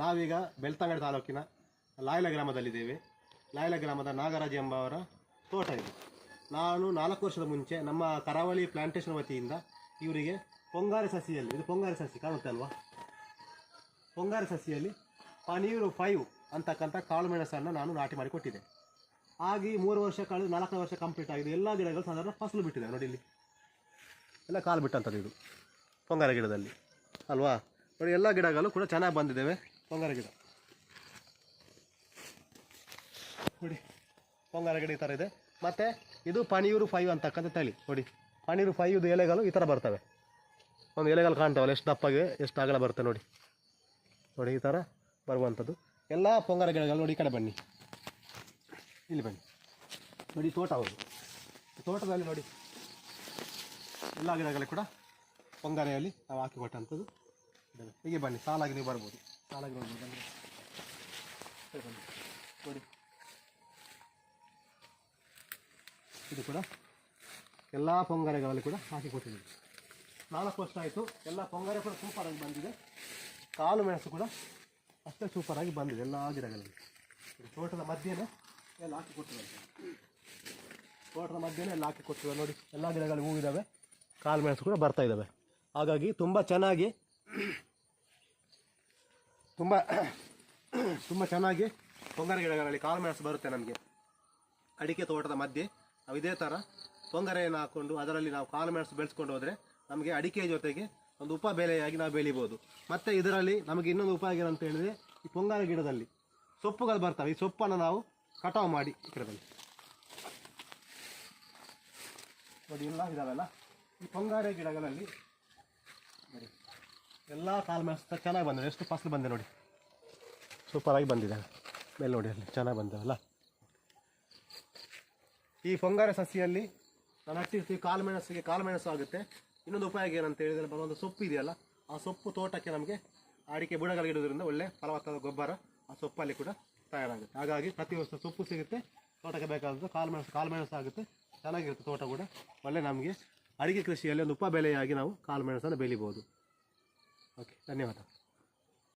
ನಾವೀಗ ಬೆಳ್ತಂಗಡಿ ತಾಲೂಕಿನ ಲಾಯಲ ಗ್ರಾಮದಲ್ಲಿದ್ದೇವೆ. ಲಾಯಲ ಗ್ರಾಮದ ನಾಗರಾಜ್ ಎಂಬವರ ತೋಟ ಇದು. ನಾನು ನಾಲ್ಕು ವರ್ಷದ ಮುಂಚೆ ನಮ್ಮ ಕರಾವಳಿ ಪ್ಲಾಂಟೇಶನ್ ವತಿಯಿಂದ ಇವರಿಗೆ ಪೊಂಗಾರಿ ಸಸಿಯಲ್ಲಿ, ಇದು ಪೊಂಗಾರಿ ಸಸಿ ಕಾಣುತ್ತೆ ಅಲ್ವಾ? ಪೊಂಗಾರಿ ಸಸಿಯಲ್ಲಿ ಪನೀರು ಫೈವ್ ಅಂತಕ್ಕಂಥ ಕಾಳು ಮೆಣಸನ್ನು ನಾನು ನಾಟಿ ಮಾಡಿ ಕೊಟ್ಟಿದ್ದೆ. ಆಗಿ ಮೂರು ವರ್ಷ ಕಳೆದು ನಾಲ್ಕು ವರ್ಷ ಕಂಪ್ಲೀಟ್ ಆಗಿದೆ. ಎಲ್ಲ ಗಿಡಗಳು ಸಾಧಾರಣ ಫಸಲು ಬಿಟ್ಟಿದೆ ನೋಡಿ ಇಲ್ಲಿ. ಎಲ್ಲ ಕಾಲು ಬಿಟ್ಟಂಥದ್ದು ಇದು ಪೊಂಗಾರ ಗಿಡದಲ್ಲಿ. ಅಲ್ವಾ? ನೋಡಿ, ಎಲ್ಲ ಗಿಡಗಳು ಕೂಡ ಚೆನ್ನಾಗಿ ಬಂದಿದ್ದೇವೆ. ಪೊಂಗಾರೆ ಗಿಡ. ನೋಡಿ, ಬಂಗಾರ ಗಿಡ ಈ ಥರ ಇದೆ. ಮತ್ತು ಇದು ಪನೀರು ಫೈವ್ ಅಂತಕ್ಕಂಥ ತಳಿ. ನೋಡಿ ಫೈವ್ ಇದು ಎಲೆಗಳು ಈ ಥರ ಬರ್ತವೆ. ಒಂದು ಎಲೆಗಳು ಕಾಣ್ತಾವಲ್ಲ, ಎಷ್ಟು ದಪ್ಪಾಗಿ, ಎಷ್ಟು ಅಗಲ ಬರುತ್ತೆ ನೋಡಿ. ನೋಡಿ, ಈ ಥರ ಬರುವಂಥದ್ದು. ಎಲ್ಲ ಪೊಂಗಾರ ಗಿಡಗಳು ನೋಡಿ, ಈ ಕಡೆ ಬನ್ನಿ. ಇಲ್ಲಿ ಬನ್ನಿ. ನೋಡಿ ತೋಟ ಹೌದು. ತೋಟದಲ್ಲಿ ನೋಡಿ, ಎಲ್ಲ ಗಿಡಗಳು ಕೂಡ ಪೊಂಗಾರೆಯಲ್ಲಿ ನಾವು ಹಾಕಿ ಕೊಟ್ಟಂಥದ್ದು. ಇದ್ದಾವೆ. ಹೀಗೆ ಬನ್ನಿ, ಸಾಲಾಗಿ ನೀವು ಬರ್ಬೋದು. ಇದು ಕೂಡ ಎಲ್ಲ ಪೊಂಗರೆಗಳಲ್ಲಿ ಕೂಡ ಹಾಕಿ ಕೊಟ್ಟಿದ್ದೀವಿ ನಾಲ್ಕು ವರ್ಷ ಆಯಿತು, ಎಲ್ಲ ಪೊಂಗರೆ ಕೂಡ ಸೂಪರಾಗಿ ಬಂದಿದೆ. ಕಾಲು ಮೆಣಸು ಕೂಡ ಅಷ್ಟೇ ಸೂಪರಾಗಿ ಬಂದಿದೆ, ಎಲ್ಲ ಗಿಡಗಳಲ್ಲಿ. ತೋಟದ ಮಧ್ಯೆನೇ ಎಲ್ಲ ಹಾಕಿ ಕೊಟ್ಟಿದ್ದಾರೆ. ತೋಟದ ಮಧ್ಯೆನೇ ಎಲ್ಲ ಹಾಕಿ ಕೊಟ್ಟಿದ್ದಾರೆ. ನೋಡಿ, ಎಲ್ಲ ಗಿಡಗಳು ಹೂವಿದ್ದಾವೆ ಕಾಲು ಮೆಣಸು ಕೂಡ ಬರ್ತಾ ಇದ್ದಾವೆ ಹಾಗಾಗಿ ತುಂಬ ಚೆನ್ನಾಗಿ ತುಂಬ ತುಂಬ ಚೆನ್ನಾಗಿ ಪೊಂಗರ ಗಿಡಗಳಲ್ಲಿ ಕಾಳು ಮೆಣಸು ಬರುತ್ತೆ ನಮಗೆ. ಅಡಿಕೆ ತೋಟದ ಮಧ್ಯೆ ನಾವು ಇದೇ ಥರ ಪೊಂಗರೆಯನ್ನು ಹಾಕ್ಕೊಂಡು ಅದರಲ್ಲಿ ನಾವು ಕಾಳು ಮೆಣಸು ಬೆಳೆಸ್ಕೊಂಡು ಹೋದರೆ ನಮಗೆ ಅಡಿಕೆ ಜೊತೆಗೆ ಒಂದು ಉಪ ಬೆಲೆಯಾಗಿ ನಾವು ಬೆಳಿಬೋದು. ಮತ್ತು ಇದರಲ್ಲಿ ನಮಗೆ ಇನ್ನೊಂದು ಉಪಯೋಗ ಏನಂತ ಹೇಳಿದರೆ ಈ ಪೊಂಗರ ಗಿಡದಲ್ಲಿ ಸೊಪ್ಪುಗಳು ಬರ್ತವೆ. ಈ ಸೊಪ್ಪನ್ನು ನಾವು ಕಟಾವು ಮಾಡಿ ಗಿಡದಲ್ಲಿ. ನೋಡಿ ಎಲ್ಲ ಇದಾವೆಲ್ಲ. ಈ ಪೊಂಗಾರೆ ಗಿಡಗಳಲ್ಲಿ ಎಲ್ಲ ಕಾಲು ಮೆಣಸು ಚೆನ್ನಾಗಿ ಬಂದಿದೆ. ಎಷ್ಟು ಫಸಲು ಬಂದಿದೆ ನೋಡಿ. ಸೂಪರಾಗಿ ಬಂದಿದೆ. ಮೇಲೆ ನೋಡಿ ಅಲ್ಲಿ ಚೆನ್ನಾಗಿ ಬಂದವಲ್ಲ ಈ ಪೊಂಗಾರ ಸಸಿಯಲ್ಲಿ ನಾನು ಹಟ್ಟಿರ್ತೀವಿ ಕಾಳು ಮೆಣಸಿಗೆ ಕಾಳು ಮೆಣಸು ಆಗುತ್ತೆ. ಇನ್ನೊಂದು ಉಪಯೋಗ ಏನಂತ ಹೇಳಿದರೆ ಒಂದು ಸೊಪ್ಪು ಇದೆಯಲ್ಲ, ಆ ಸೊಪ್ಪು ತೋಟಕ್ಕೆ ನಮಗೆ ಅಡಿಕೆ ಬುಡಗಳಿಗೆ ಇಡೋದ್ರಿಂದ ಒಳ್ಳೆ ಫಲವತ್ತಾದ ಗೊಬ್ಬರ ಆ ಸೊಪ್ಪಲ್ಲಿ ಕೂಡ ತಯಾರಾಗುತ್ತೆ. ಹಾಗಾಗಿ ಪ್ರತಿ ವರ್ಷ ಸೊಪ್ಪು ಸಿಗುತ್ತೆ, ತೋಟಕ್ಕೆ ಬೇಕಾದ ಕಾಳು ಮೆಣಸು ಕಾಳು ಮೆಣಸು ಆಗುತ್ತೆ. ಚೆನ್ನಾಗಿರುತ್ತೆ ತೋಟ ಕೂಡ. ಒಳ್ಳೆ ನಮಗೆ ಅಡಿಕೆ ಕೃಷಿಯಲ್ಲಿ ಒಂದು ಉಪ ಬೆಲೆಯಾಗಿ ನಾವು ಕಾಳು ಮೆಣಸನ್ನು ಬೆಳಿಬೋದು. OK，那没有了。